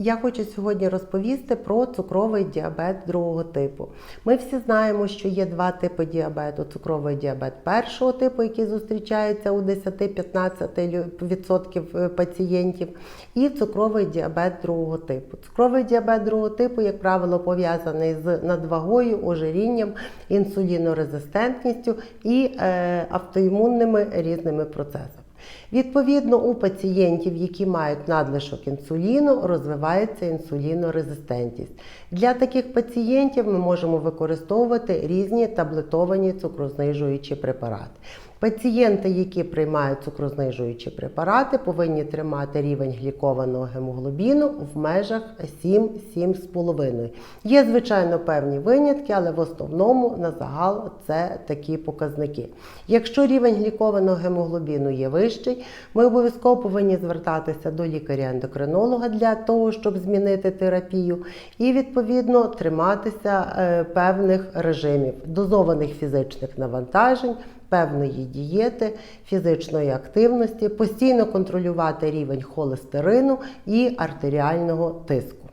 Я хочу сьогодні розповісти про цукровий діабет другого типу. Ми всі знаємо, що є два типи діабету: цукровий діабет першого типу, який зустрічається у 10-15% пацієнтів, і цукровий діабет другого типу. Цукровий діабет другого типу, як правило, пов'язаний з надвагою, ожирінням, інсулінорезистентністю і е, автоімунними різними процесами. Відповідно, у пацієнтів, які мають надлишок інсуліну, розвивається інсулінорезистентність. Для таких пацієнтів ми можемо використовувати різні таблетовані цукрознижуючі препарати. Пацієнти, які приймають цукрознижуючі препарати, повинні тримати рівень глікованого гемоглобіну в межах 7-7,5. Є, звичайно, певні винятки, але в основному на загал це такі показники. Якщо рівень глікованого гемоглобіну є вищий, ми обов'язково повинні звертатися до лікаря-ендокринолога для того, щоб змінити терапію, і відповідно триматися е, певних режимів, дозованих фізичних навантажень певної дієти, фізичної активності, постійно контролювати рівень холестерину і артеріального тиску.